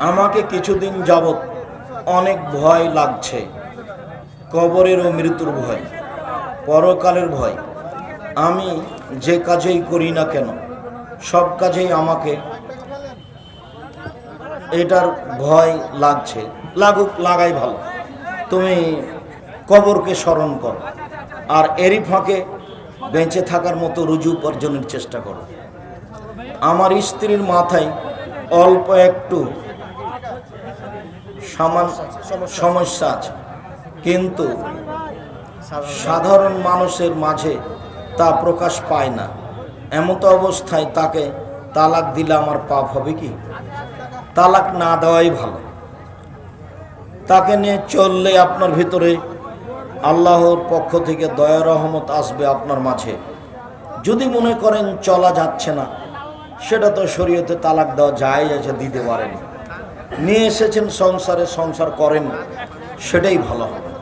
আমাকে কিছুদিন যাবৎ অনেক ভয় লাগছে। কবরের ও মৃত্যুর ভয়, পরকালের ভয়। আমি যে কাজেই করি না কেন, সব কাজেই আমাকে এটার ভয় লাগছে। লাগুক, লাগাই ভালো। তুমি কবরকে স্মরণ করো আর এরই ফাঁকে বেঁচে থাকার মতো রুজু উপার্জনের চেষ্টা করো। আমার স্ত্রীর মাথায় অল্প একটু সামান সমস্যা আছে। কিন্তু সাধারণ মানুষের মাঝে তা প্রকাশ পায় না। এমত অবস্থায় তাকে তালাক দিলে আমার পাপ হবে কি? তালাক না দেওয়াই ভালো। তাকে নিয়ে চললে আপনার ভিতরে আল্লাহর পক্ষ থেকে দয়া রহমত আসবে আপনার মাঝে। যদি মনে করেন চলা যাচ্ছে না, সেটা তো শরীয়তে তালাক দেওয়া যায় আছে, দিতে পারেন। নিয়ে এসেছেন সংসারে সংসার করেন সেটাই ভালো হবে।